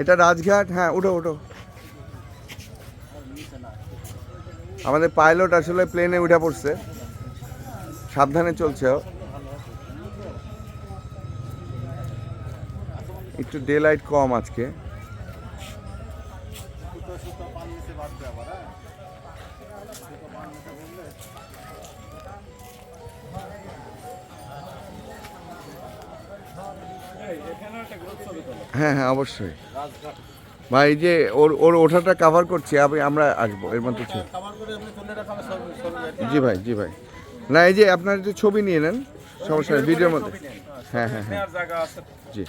এটা রাজঘাট হ্যাঁ ওঠো ওঠো। আমাদের পাইলট আসলে প্লেনে উঠে পড়ছে। সাবধানে চলছে। একটু ডে লাইট কম আজকে। হ্যাঁ হ্যাঁ অবশ্যই। ভাই, এই যে ওর ওর ওঠাটা কাভার করছি, আমি, আমরা আসব, এর মধ্যে জি ভাই জি ভাই। না, এই যে আপনার যে ছবি নিয়ে নেন, সমস্যা নেই, ভিডিওর মধ্যে। হ্যাঁ হ্যাঁ হ্যাঁ। জি।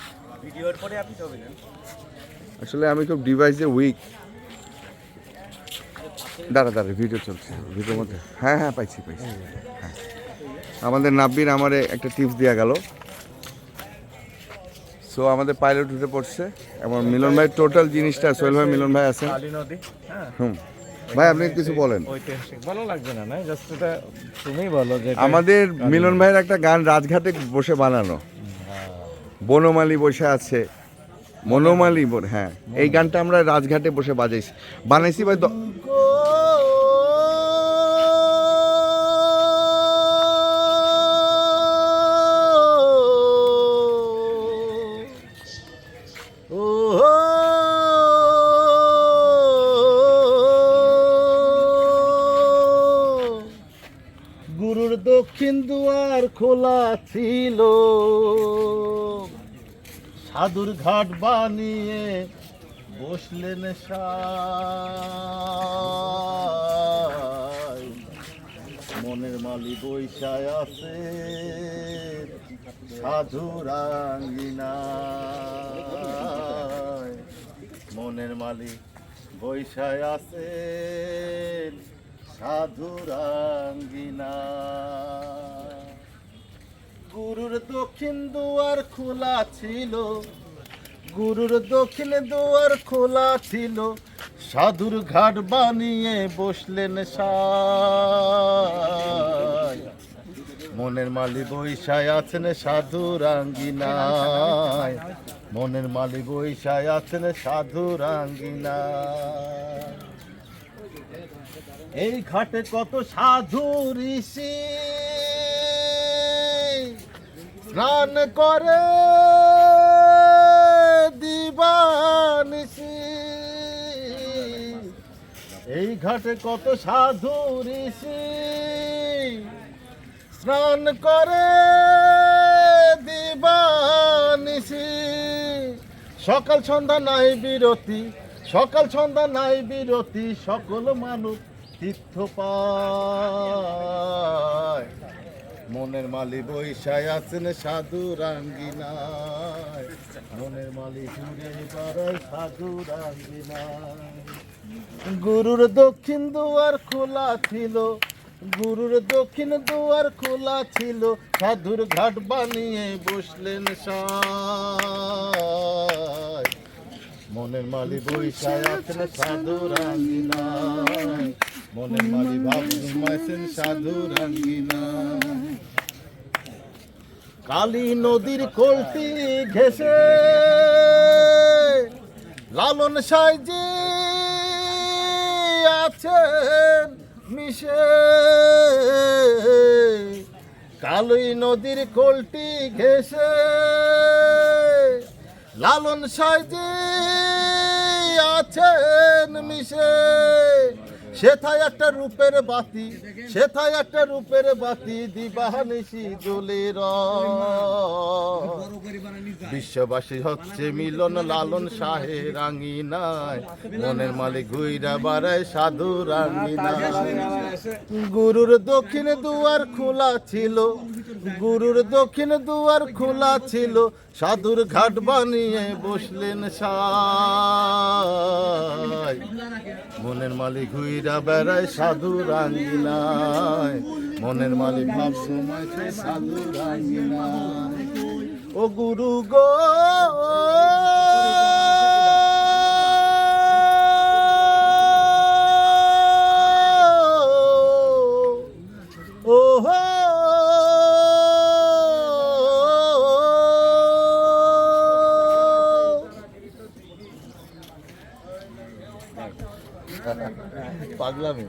আসলে আমি খুব ডিভাইসে উইক দাঁড়া দাঁড়া ভিডিও চলছে ভিডিওর মধ্যে। হ্যাঁ হ্যাঁ পাইছি পাইছি। হ্যাঁ। আমাদের নাব্বির আমারে একটা টিপস দেওয়া গেল। সো আমাদের পাইলট উঠে পড়ছে। এবং মিলন ভাই টোটাল জিনিসটা সোহেল ভাই মিলন ভাই আছেন। নদী হ্যাঁ। হুম। ভাই আপনি কিছু বলেন। ভালো লাগবে না না? জাস্ট এটা তুমি বলো যে আমাদের মিলন ভাইয়ের একটা গান রাজঘাটে বসে বানানো। বনমালী বসে আছে। মনোমালী হ্যাঁ। এই গানটা আমরা রাজঘাটে বসে বাজাইছি। বানাইছি ভাই গুরুর দক্ষিণ দুয়ার খোলা ছিল। সাধুর ঘাট বানিয়ে বসলেন মনের মালি বৈশায় আছে সাধু আঙ্গিনায় মনের মালি বৈশায় আছে সাধুর আঙ্গিনা গুরুর দক্ষিণ দুয়ার খোলা ছিল, গুরুর দক্ষিণ দুয়ার খোলা ছিল, সাধুর ঘাট বানিয়ে বসলেন মনের মালি বৈশায় আছেন সাধুর আঙ্গিনায় মনের মালি বৈশায় আছেন সাধুর আঙ্গিনায় এই ঘাটে কত সাধু ঋষি। স্নান করে দিবানিসি এই ঘাটে কত সাধু ঋষি। স্নান করে দিবানিসি সকাল সন্ধ্যা নাই বিরতি সকাল সন্ধ্যা নাই বিরতি, সকল মানুষ তীর্থ পায়। মনের মালি বৈশায় আছেন সাধু রাঙ্গিনায়। মনের মালি ঘুরে বেড়ায় সাধু রাঙ্গিনায়। গুরুর দক্ষিণ দুয়ার খোলা ছিল, গুরুর দক্ষিণ দুয়ার খোলা ছিল, সাধুর ঘাট বানিয়ে বসলেন সাই মনের মালি বৈশায় আছেন সাধু রাঙ্গিনায় মনের মালি ভাব ঘুমাইছেন সাধু রাঙ্গিনায় কালী নদীর কোলটি ঘেসে লালন সাইজি আছেন মিশে। কালই নদীর কোলটি ঘেসে লালন সাইজি আছেন মিশে। সেথায় একটা রূপের বাতি, সেথায় একটা রূপের বাতি দিবাহানিসি জ্বলে বিশ্ববাসী হচ্ছে মিলন লালন শাহে রাঙিনায়, মনের মালিক ঘুইরা বাড়ায় সাধু রাঙিনায়। গুরুর দক্ষিণ দুয়ার খোলা ছিল গুরুর দক্ষিণ দুয়ার খোলা ছিল, সাধুর ঘাট বানিয়ে বসলেন মনের মালিক ঘুইরা বেড়ায় সাধু রাঙ্গিনায় মনের মালিক ভাব সময় সাধু রাঙ্গিনায় ও গুরু গো পাগলামি।